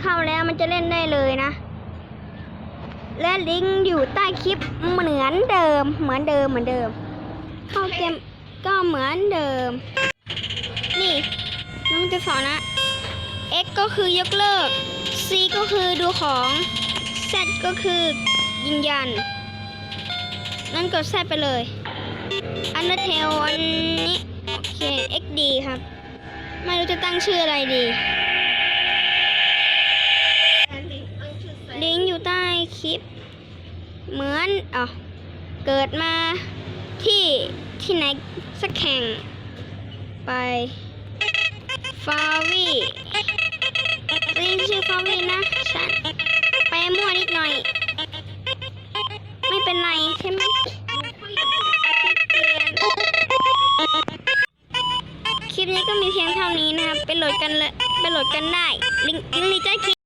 เข้าแล้วมันจะเล่นได้เลยนะ และลิงก์อยู่ใต้คลิปเหมือนเดิม เหมือนเดิมเหมือนเดิม เข้าเกมก็เหมือนเดิม นี่น้องจะสอนนะ X ก็คือยกเลิก C ก็คือดูของ Z ก็คือยืนยันนั่นกด Z ไปเลย อันเดอร์เทลอันนี้ โอเค XD ครับ ไม่รู้จะตั้งชื่ออะไรดี คลิป เหมือนอ๋อเกิดมาที่ที่ไหนสักแห่ง ไปฟาวีลิงก์ชื่อฟาวีนะฉันไปมั่วนิดหน่อย ไม่เป็นไรใช่ไหมคลิปนี้ก็มีเพียงเท่านี้นะครับ ไปโหลดกันเลย ไปโหลดกันได้ ลิงก์ลิงก์ใต้คลิป